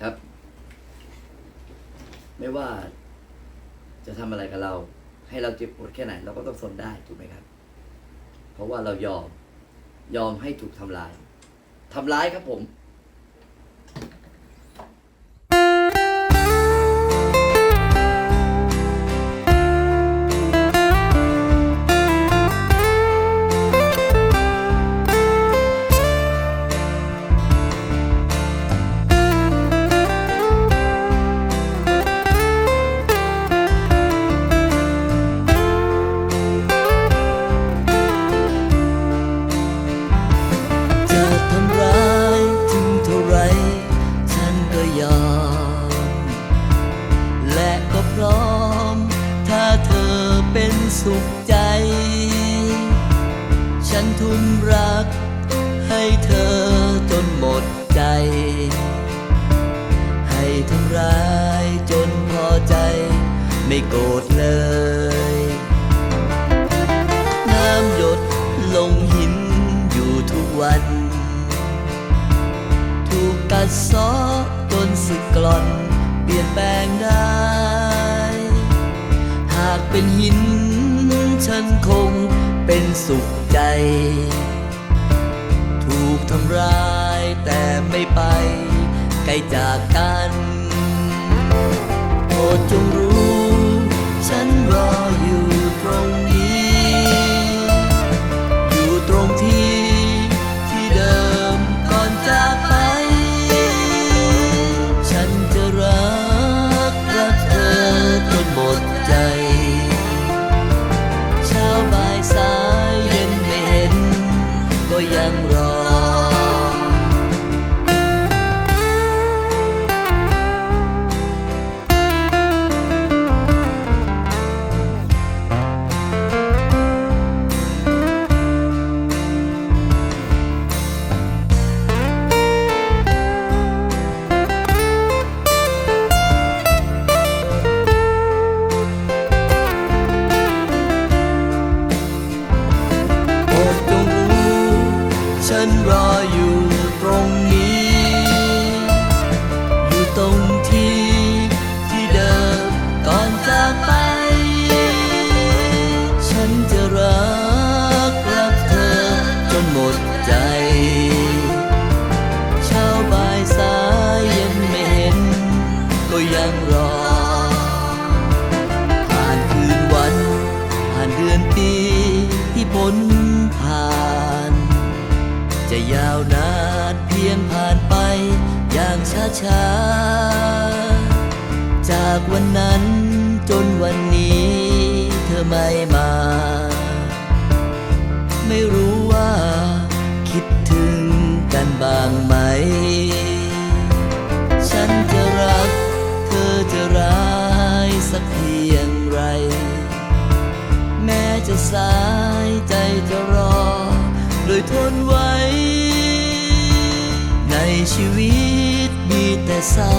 ครับ ไม่ว่าจะทำอะไรกับเรา ให้เราเจ็บปวดแค่ไหน เราก็ต้องทนได้ถูกไหมครับ เพราะว่าเรายอมยอมให้ถูกทำลายทำร้ายครับผม ยอม และก็พร้อม ถ้าเธอเป็นสุขใจ ฉันทุ่มรัก ให้เธอจนหมดใจ ให้ทำร้ายจนพอใจ ไม่โกรธเลย น้ำหยดลงหินอยู่ทุกวัน ถูกกัดซาะจน่อนเปลี่ยนแปลงได้ หากเป็นหิน ฉันคงเป็นสุขใจ ถูกทำร้ายแต่ไม่ไปไกลจากกันโปรดจงรู้ ฉันรออยู่ตรง ฉันรออยู่ตรงนี้ อยู่ตรงที่ที่เดิมก่อนจากไป ฉันจะรักรักเธอจนหมดใจ เช้าบ่ายสายเย็นไม่เห็น ก็ยังร อย่างช้าๆ จากวันนั้นจนวันนี้เธอไม่มา ไม่รู้ว่าคิดถึงกันบ้างไหม ฉันจะรัก เธอจะร้ายสักเพียงไร แม้จะสายใจจะรอ โดยทนไว้ใน ชีวิตมีแต่เศร้า